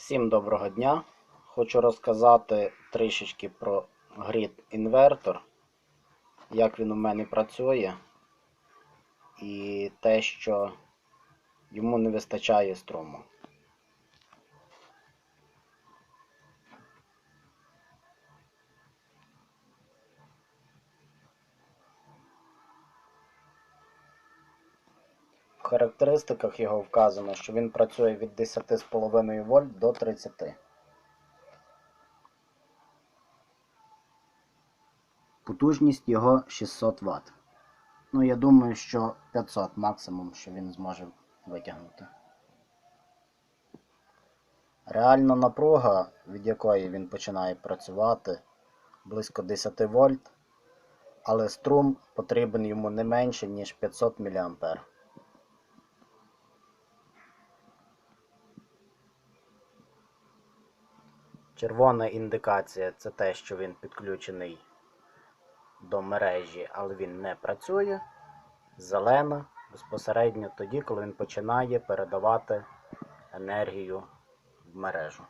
Всім доброго дня! Хочу розказати трішечки про грід інвертор, як він у мене працює, і те, що йому не вистачає струму. Характеристиках його вказано, що він працює від 10,5 вольт до 30. Потужність його 600 Вт. Ну, я думаю, що 500 максимум, що він зможе витягнути. Реальна напруга, від якої він починає працювати, близько 10 вольт, але струм потрібен йому не менше, ніж 500 мА. Червона індикація це те, що він підключений до мережі, але він не працює. Зелена безпосередньо тоді, коли він починає передавати енергію в мережу.